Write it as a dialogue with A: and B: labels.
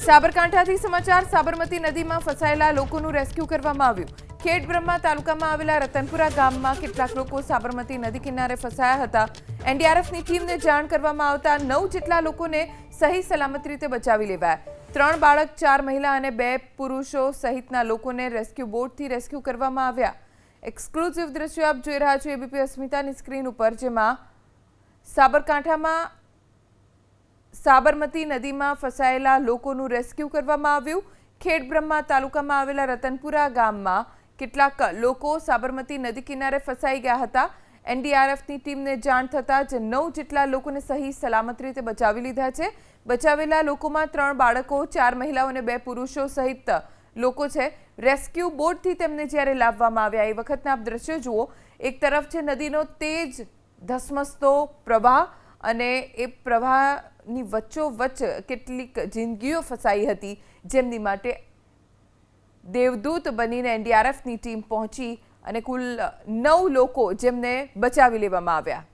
A: સાબરકાંઠાથી સમાચાર, સાબરમતી નદીમાં ફસાયેલા લોકોનું રેસ્ક્યુ કરવામાં આવ્યું. ખેડ બ્રહ્મા તાલુકામાં આવેલા રતનપુરા ગામમાં કેટલાક લોકો સાબરમતી નદી કિનારે ફસાયા હતા. એનડીઆરએફની ટીમને જાણ કરવામાં આવતા નવ જેટલા લોકોને સહી સલામત રીતે બચાવી લેવાયા. ત્રણ બાળક, ચાર મહિલા અને બે પુરુષો સહિતના લોકોને રેસ્ક્યુ બોટથી રેસ્ક્યુ કરવામાં આવ્યા. એક્સક્લુઝિવ દ્રશ્યો આપ જોઈ રહ્યા છો એબીપી અસ્મિતાની સ્ક્રીન ઉપર, જેમાં સાબરકાંઠામાં સાબરમતી નદીમાં ફસાયેલા લોકોનું રેસ્ક્યુ કરવામાં આવ્યું. ખેડબ્રહ્મા તાલુકામાં આવેલા રતનપુરા ગામમાં કેટલાક લોકો સાબરમતી નદી કિનારે ફસાઈ ગયા હતા. એનડીઆરએફની ટીમને જાણ થતાં જે નવ જેટલા લોકોને સહી સલામત રીતે બચાવી લીધા છે. બચાવેલા લોકોમાં ત્રણ બાળકો, ચાર મહિલાઓ અને બે પુરુષો સહિત લોકો છે. રેસ્ક્યુ બોટથી તેમને જ્યારે લાવવામાં આવ્યા, એ વખતના આપ દ્રશ્યો જુઓ. એક તરફ છે નદીનો તેજ ધસમસતો પ્રવાહ અને એ પ્રવાહની વચ્ચોવચ્ચ કેટલીક જિંદગીઓ ફસાઈ હતી, જેમની માટે દેવદૂત બનીને એનડીઆરએફની ટીમ પહોંચી અને કુલ નવ લોકો જેમને બચાવી લેવામાં આવ્યા.